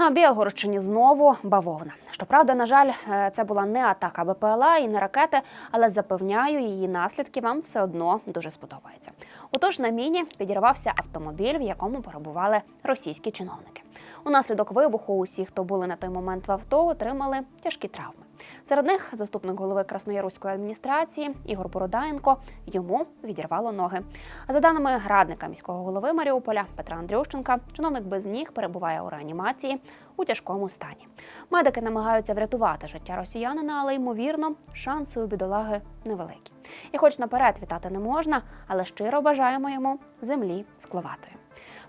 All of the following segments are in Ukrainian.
На Білгородщині знову бавовна. Щоправда, на жаль, е, це була не атака БПЛА і не ракети, але запевняю, її наслідки вам все одно дуже сподобаються. Отож, на міні підірвався автомобіль, в якому перебували російські чиновники. Унаслідок вибуху усі, хто були на той момент в авто, отримали тяжкі травми. Серед них заступник голови Красноярської адміністрації Ігор Бородаєнко. Йому відірвало ноги. За даними радника міського голови Маріуполя Петра Андрющенка, чиновник без ніг перебуває у реанімації у тяжкому стані. Медики намагаються врятувати життя росіянина, але ймовірно, шанси у бідолаги невеликі. І хоч наперед вітати не можна, але щиро бажаємо йому землі скловатої.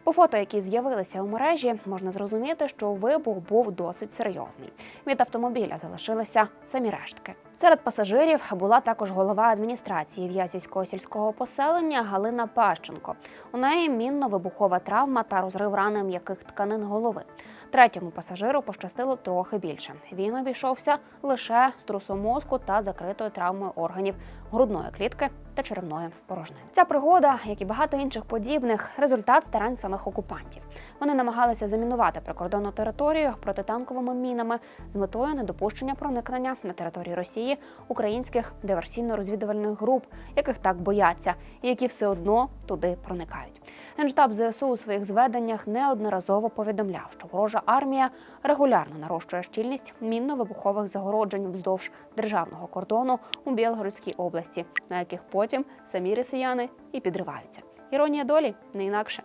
По фото, які з'явилися у мережі, можна зрозуміти, що вибух був досить серйозний. Від автомобіля залишилися самі рештки. Серед пасажирів була також голова адміністрації В'язівського сільського поселення Галина Пащенко. У неї мінно-вибухова травма та розрив рани м'яких тканин голови. Третьому пасажиру пощастило трохи більше. Він обійшовся лише струсом мозку та закритою травмою органів грудної клітки та черевної порожнини. Ця пригода, як і багато інших подібних, результат старань самих окупантів. Вони намагалися замінувати прикордонну територію протитанковими мінами з метою недопущення проникнення на територію Росії українських диверсійно-розвідувальних груп, яких так бояться, і які все одно туди проникають. Генштаб ЗСУ у своїх зведеннях неодноразово повідомляв, що ворожа армія регулярно нарощує щільність мінно-вибухових загороджень вздовж державного кордону у Білгородській області, на яких потім самі росіяни і підриваються. Іронія долі не інакше.